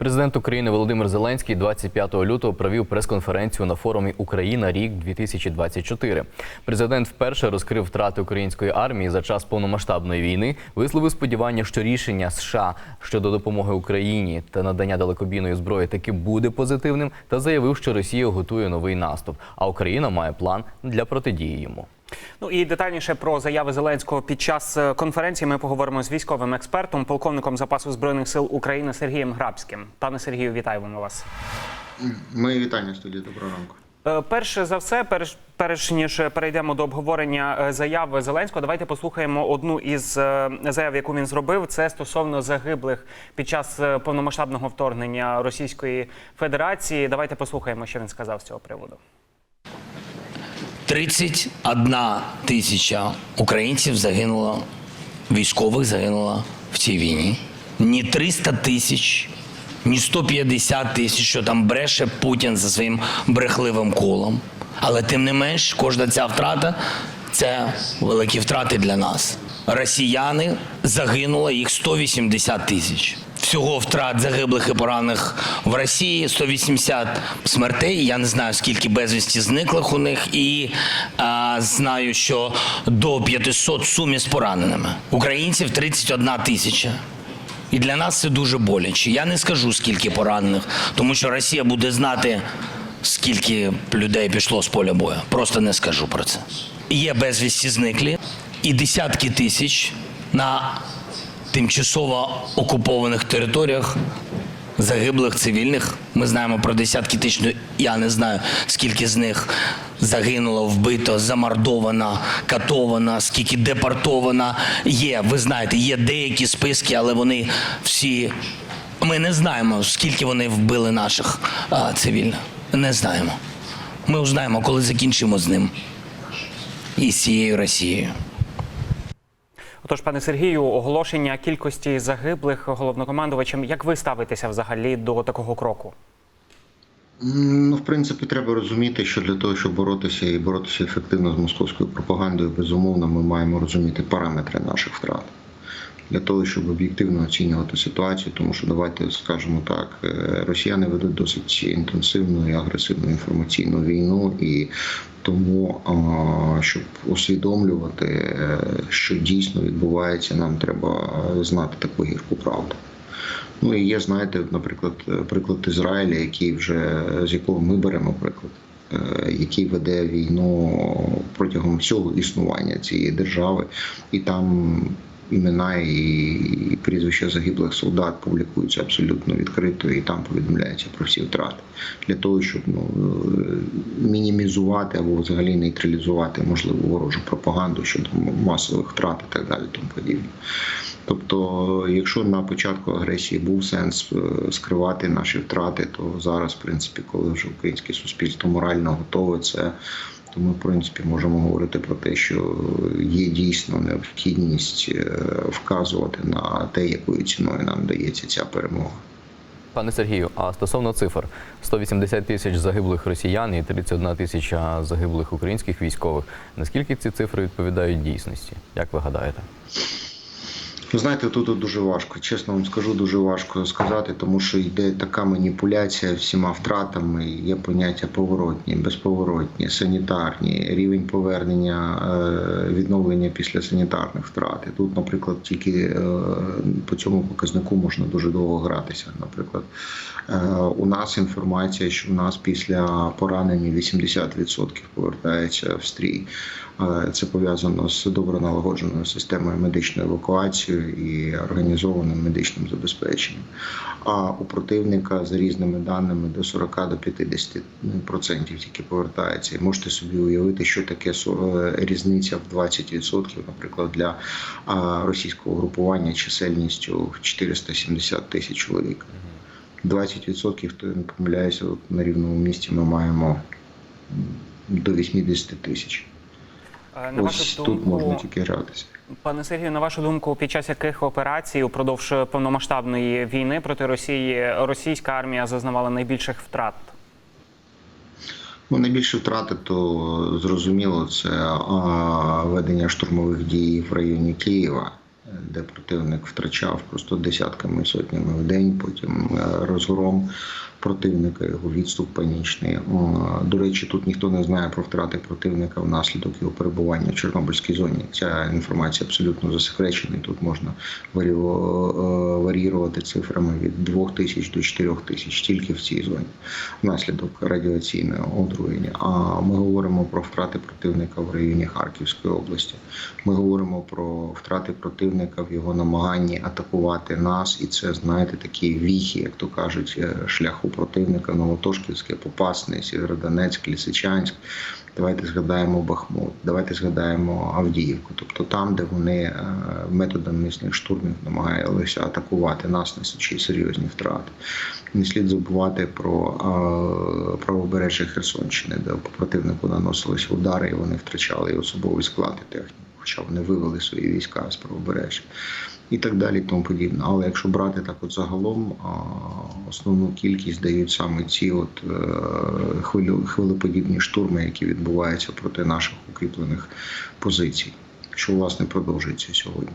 Президент України Володимир Зеленський 25 лютого провів прес-конференцію на форумі Україна рік 2024. Президент вперше розкрив втрати української армії за час повномасштабної війни, висловив сподівання, що рішення США щодо допомоги Україні та надання далекобійної зброї таки буде позитивним, та заявив, що Росія готує новий наступ, а Україна має план для протидії йому. Ну і детальніше про заяви Зеленського під час е, конференції ми поговоримо з військовим експертом, полковником запасу збройних сил України Сергієм Грабським. Пане Сергію, вітаємо вас. Мої вітання студії. Доброго ранку. Е, Перше за все, перш, перш ніж перейдемо до обговорення е, заяви Зеленського, давайте послухаємо одну із заяв, яку він зробив. Це стосовно загиблих під час повномасштабного вторгнення Російської Федерації. Давайте послухаємо, що він сказав з цього приводу. 31 тисяча українців загинуло, військових загинуло в цій війні. Ні 300 тисяч, ні 150 тисяч, що там бреше Путін за своїм брехливим колом. Але тим не менш, кожна ця втрата це великі втрати для нас. Росіяни загинуло їх 180 тисяч. Всього втрат загиблих і поранених в Росії 180 смертей. Я не знаю скільки безвісті зниклих у них, і а, знаю, що до 500 сумі з пораненими. Українців 31 тисяча. І для нас це дуже боляче. Я не скажу скільки поранених, тому що Росія буде знати, скільки людей пішло з поля бою. Просто не скажу про це. Є безвісті зниклі і десятки тисяч на тимчасово окупованих територіях загиблих цивільних. Ми знаємо про десятки тисяч. ну, Я не знаю, скільки з них загинуло, вбито, замордовано, катовано, скільки депортовано. Є, ви знаєте, є деякі списки, але вони всі. Ми не знаємо, скільки вони вбили наших а, цивільних. Не знаємо. Ми узнаємо, коли закінчимо з ним і з цією Росією. Отож, пане Сергію, оголошення кількості загиблих головнокомандувачем. Як ви ставитеся взагалі до такого кроку? Ну, в принципі, треба розуміти, що для того, щоб боротися і боротися ефективно з московською пропагандою, безумовно, ми маємо розуміти параметри наших втрат. Для того, щоб об'єктивно оцінювати ситуацію, тому що давайте скажемо так, е, росіяни ведуть досить інтенсивну і агресивну інформаційну війну, і тому, щоб усвідомлювати, е, що дійсно відбувається, нам треба знати таку гірку правду. Ну і є, знаєте, наприклад, приклад Ізраїля, який вже з якого ми беремо приклад, е, який веде війну протягом всього існування цієї держави, і там імена і прізвища загиблих солдат публікуються абсолютно відкрито, і там повідомляється про всі втрати для того, щоб ну, е, мінімізувати або взагалі нейтралізувати можливу ворожу пропаганду щодо масових втрат і так далі, тому подібне. Тобто, якщо на початку агресії був сенс е, скривати наші втрати, то зараз, в принципі, коли вже українське суспільство морально готове, це то ми, в принципі, можемо говорити про те, що є дійсно необхідність е, вказувати на те, якою ціною нам дається ця перемога. Пане Сергію, а стосовно цифр 180 тисяч загиблих росіян і 31 тисяча загиблих українських військових. Наскільки ці цифри відповідають дійсності? Як ви гадаєте? Ви знаєте, тут дуже важко. Чесно вам скажу, дуже важко сказати, тому що йде така маніпуляція всіма втратами. Є поняття поворотні, безповоротні, санітарні, рівень повернення, е, відновлення після санітарних втрат. Тут, наприклад, тільки е, по цьому показнику можна дуже довго гратися. Наприклад, е, у нас інформація, що у нас після поранення 80% повертається в стрій. Це пов'язано з добре налагодженою системою медичної евакуації і організованим медичним забезпеченням. А у противника за різними даними до 40 до 50% тільки повертається. І можете собі уявити, що таке е, різниця в 20%, наприклад, для російського групування чисельністю в 470 тисяч чоловік. 20%, то я не помиляюся, на рівному місці ми маємо до 80 тисяч. Е, На Ось вашу тут можна думку, тільки гратися. пане Сергію, на вашу думку, під час яких операцій упродовж повномасштабної війни проти Росії російська армія зазнавала найбільших втрат? Ну, найбільше втрати, то зрозуміло, це а, ведення штурмових дій в районі Києва. де противник втрачав просто десятками сотнями в день, потім е, розгром противника, його відступ панічний. До речі, тут ніхто не знає про втрати противника внаслідок його перебування в Чорнобильській зоні. Ця інформація абсолютно засекречена. Тут можна е, варіювати цифрами від 2 тисяч до 4 тисяч тільки в цій зоні внаслідок радіаційного отруєння. А ми говоримо про втрати противника в районі Харківської області. Ми говоримо про втрати противника в його намаганні атакувати нас, і це знаєте такі віхи, як то кажуть, е, шляху противника Новотошківське, Попасне, Сєвєродонецьк, Лісичанськ. Давайте згадаємо Бахмут, давайте згадаємо Авдіївку, тобто там, де вони е, методом місних штурмів намагалися атакувати нас, несучи серйозні втрати. Не слід забувати про е, правобережжя Херсонщини, де по противнику наносилися удари, і вони втрачали і особовий склад і техніку, хоча вони вивели свої війська з правобережжя. І так далі, і тому подібне. Але якщо брати так, от загалом, основну кількість дають саме ці от е, хвилеподібні штурми, які відбуваються проти наших укріплених позицій, що власне продовжується сьогодні.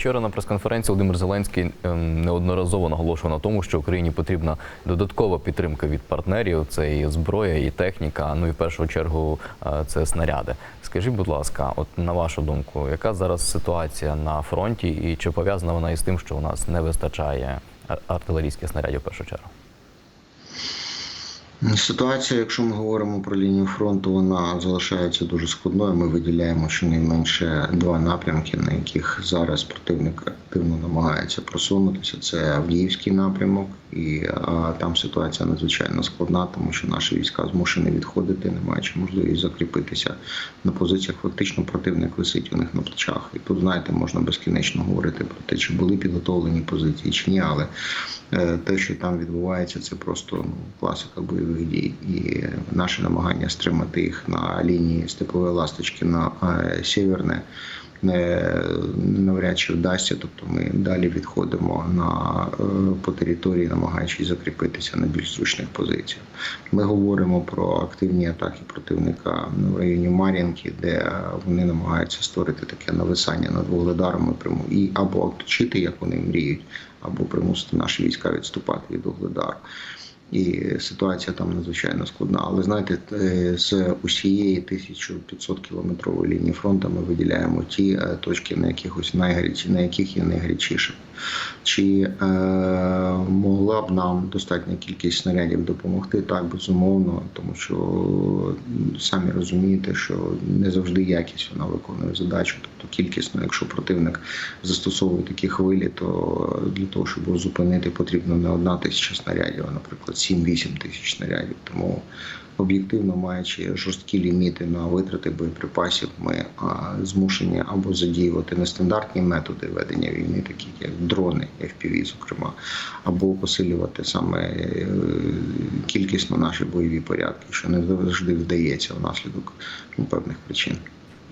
Вчора на прес-конференції Володимир Зеленський ем, неодноразово наголошував на тому, що Україні потрібна додаткова підтримка від партнерів. Це і зброя, і техніка. Ну і в першу чергу е, це снаряди. Скажіть, будь ласка, от на вашу думку, яка зараз ситуація на фронті, і чи пов'язана вона із тим, що у нас не вистачає артилерійських снарядів в першу чергу? Ситуація, якщо ми говоримо про лінію фронту, вона залишається дуже складною. Ми виділяємо щонайменше два напрямки, на яких зараз противник активно намагається просунутися. Це Авдіївський напрямок, і а, там ситуація надзвичайно складна, тому що наші війська змушені відходити, не маючи можливість закріпитися на позиціях. Фактично противник висить у них на плечах. І тут, знаєте, можна безкінечно говорити про те, чи були підготовлені позиції, чи ні, але е, те, що там відбувається, це просто ну, класика бойових дій. І наше намагання стримати їх на лінії степової ласточки на е, сєверне не навряд чи вдасться. Тобто ми далі відходимо на е, по території, намагаючись закріпитися на більш зручних позиціях. Ми говоримо про активні атаки противника в районі Мар'їнки, де вони намагаються створити таке нависання над Вугледаром і прямо і або оточити, як вони мріють, або примусити наші війська відступати від Вугледару. І ситуація там надзвичайно складна. Але знаєте, е, з усієї 1500 кілометрової лінії фронту ми виділяємо ті е, точки, на якихось найгарячі, на яких є найгарячіше. Чи е, могла б нам достатня кількість снарядів допомогти? Так, безумовно, тому що самі розумієте, що не завжди якість вона виконує задачу. Тобто кількісно, якщо противник застосовує такі хвилі, то для того, щоб зупинити, потрібно не одна тисяча снарядів, а, наприклад, 7-8 тисяч снарядів. Тому об'єктивно маючи жорсткі ліміти на витрати боєприпасів, ми змушені або задіювати нестандартні методи ведення війни, такі як дрони, FPV, зокрема, або посилювати саме е, кількісно наші бойові порядки, що не завжди вдається внаслідок ну, певних причин.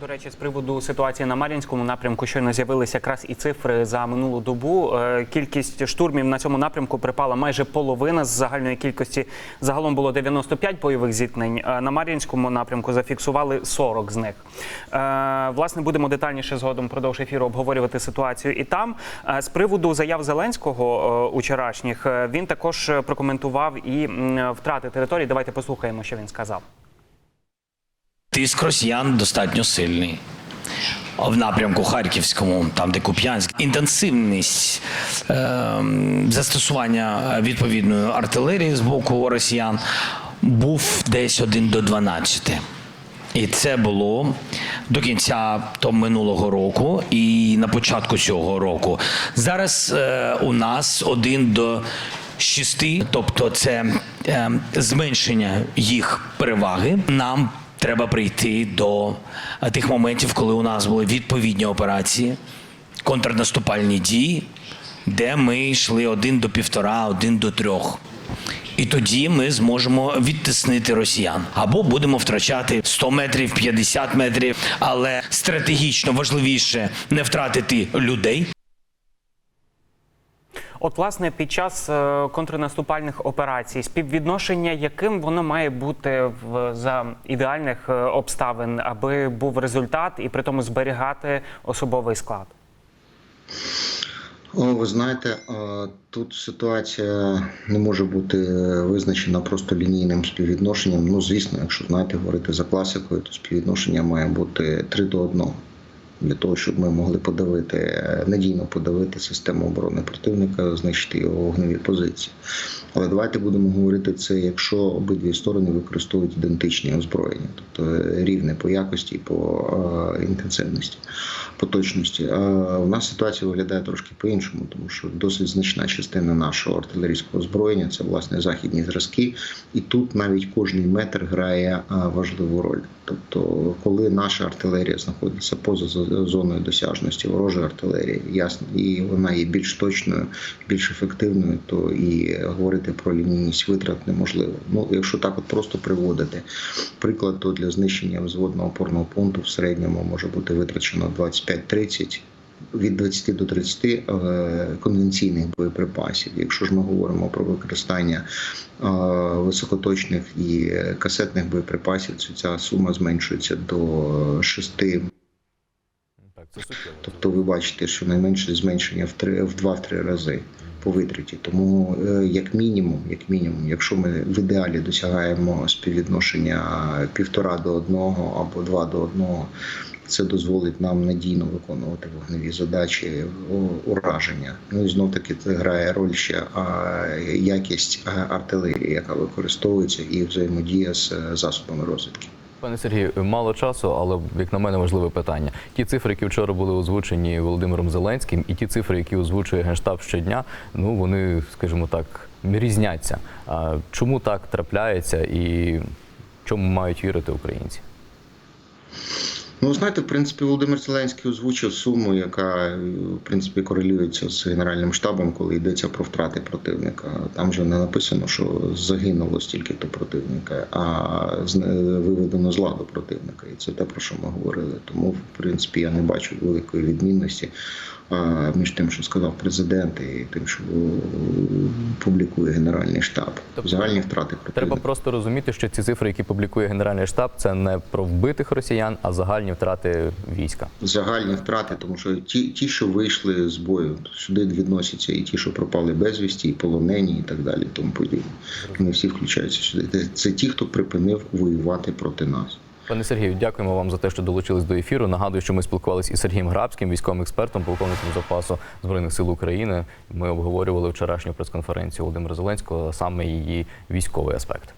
До речі, з приводу ситуації на Мар'їнському напрямку щойно з'явилися якраз і цифри за минулу добу. Е, Кількість штурмів на цьому напрямку припала майже половина з загальної кількості. Загалом було 95 бойових зіткнень. На Мар'їнському напрямку зафіксували 40 з них. Е, Власне, будемо детальніше згодом впродовж ефіру обговорювати ситуацію і там. Е, З приводу заяв Зеленського учорашніх він також прокоментував і втрати території. Давайте послухаємо, що він сказав. Тиск росіян достатньо сильний. В напрямку Харківському, там де Куп'янськ, інтенсивність е, застосування відповідної артилерії з боку росіян був десь 1 до 12. І це було до кінця то минулого року і на початку цього року. Зараз е, у нас один до шести, тобто це е, зменшення їх переваги. Нам треба прийти до е, тих моментів, коли у нас були відповідні операції, контрнаступальні дії, де ми йшли один до півтора, один до трьох. І тоді ми зможемо відтиснити росіян або будемо втрачати 100 метрів, 50 метрів, але стратегічно важливіше не втратити людей. От, власне, під час е, контрнаступальних операцій співвідношення, яким воно має бути в за ідеальних е, обставин, аби був результат і при тому зберігати особовий склад. Ви знаєте, е, тут ситуація не може бути визначена просто лінійним співвідношенням. Ну, звісно, якщо знаєте, говорити за класикою, то співвідношення має бути 3 до 1. Для того, щоб ми могли подавити е, надійно подавити систему оборони противника, знищити його вогневі позиції. Але давайте будемо говорити це, якщо обидві сторони використовують ідентичні озброєння, тобто е, рівне по якості і по е, інтенсивності, по точності. У нас ситуація виглядає трошки по-іншому, тому що досить значна частина нашого артилерійського озброєння це власне західні зразки, і тут навіть кожний метр грає важливу роль. Тобто, коли наша артилерія знаходиться поза зоною досяжності ворожої артилерії, ясно, і вона є більш точною, більш ефективною, то і говорити про лінійність витрат неможливо. Ну, якщо так от просто приводити приклад, то для знищення взводного опорного пункту в середньому може бути витрачено 25-30 від 20 до 30 е, конвенційних боєприпасів. Якщо ж ми говоримо про використання е, високоточних і касетних боєприпасів, то ця сума зменшується до 6 Так, це суттєво. Тобто ви бачите, що найменше зменшення в три в два-три рази по витраті. Тому, е, як мінімум, як мінімум, якщо ми в ідеалі досягаємо співвідношення півтора до одного або два до одного, це дозволить нам надійно виконувати вогневі задачі ураження. Ну і знов таки це грає роль ще якість артилерії, яка використовується, і взаємодія з е, засобами розвідки. Пане Сергію, мало часу, але як на мене важливе питання. Ті цифри, які вчора були озвучені Володимиром Зеленським, і ті цифри, які озвучує генштаб щодня, ну вони, скажімо так, різняться. А чому так трапляється і чому мають вірити українці? Ну, знаєте, в принципі, Володимир Зеленський озвучив суму, яка е, в принципі корелюється з генеральним штабом, коли йдеться про втрати противника. Там вже не написано, що загинуло стільки-то противника, а з- виведено з ладу противника. І це те, про що ми говорили. Тому, в принципі, я не бачу великої відмінності між тим, що сказав президент, і тим, що е, публікує генеральний штаб. Тобто Загальні втрати. Треба просто розуміти, що ці цифри, які публікує Генеральний штаб, це не про вбитих росіян, а загальні втрати війська. загальні втрати, тому що ті, ті, що вийшли з бою, сюди відносяться і ті, що пропали безвісті, і полонені, і так далі, тому подібне. Вони всі включаються сюди. Це ті, хто припинив воювати проти нас. Пане Сергію, дякуємо вам за те, що долучились до ефіру. Нагадую, що ми спілкувалися із Сергієм Грабським, військовим експертом, полковником запасу збройних сил України. Ми обговорювали вчорашню прес-конференцію Володимира Зеленського, саме її військовий аспект.